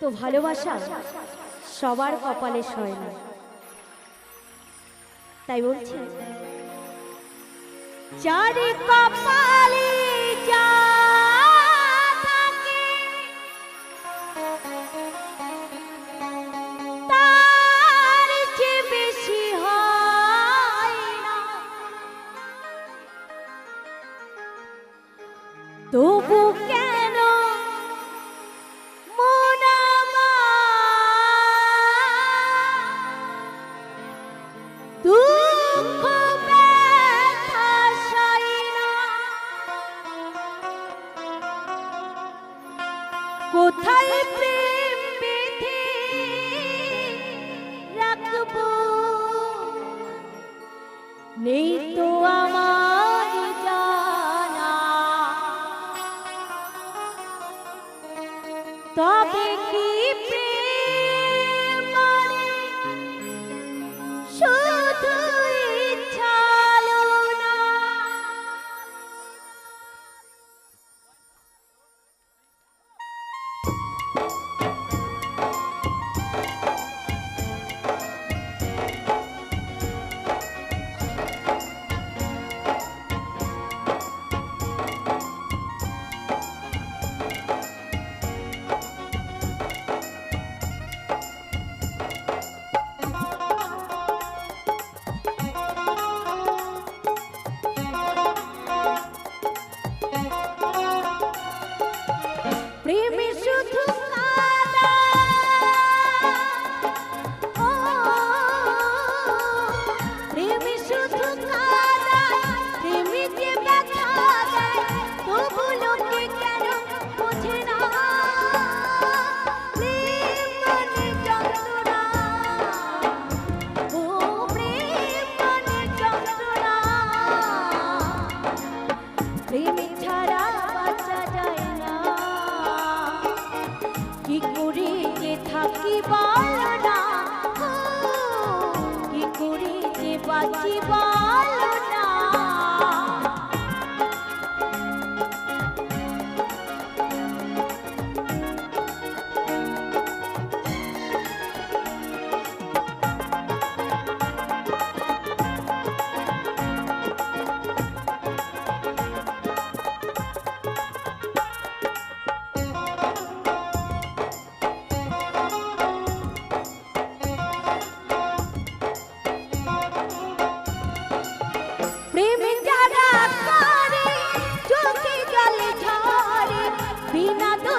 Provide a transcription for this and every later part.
তো ভালোবাসা সবার কপালে সয় না। তাই বলছি চারি কপালে যা তবু কে তবে কি প্রেম? বাঁচি বলো না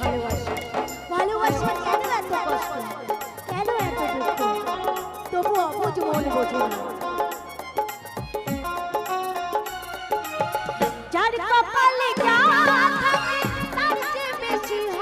ভালোবাসা ভালোবাসা কেন এত কষ্ট? কেন এত দুঃখ? তবু অবুজ মন না।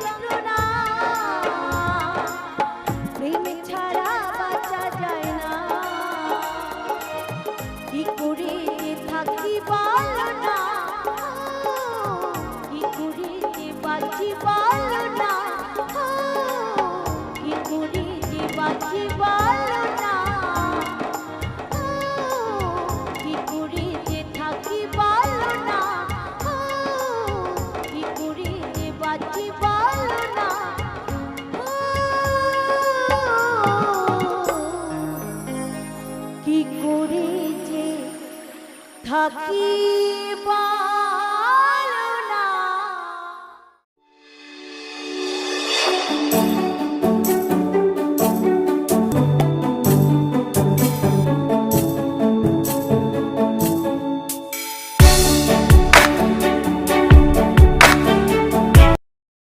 当中。কি করে যে থাকি বা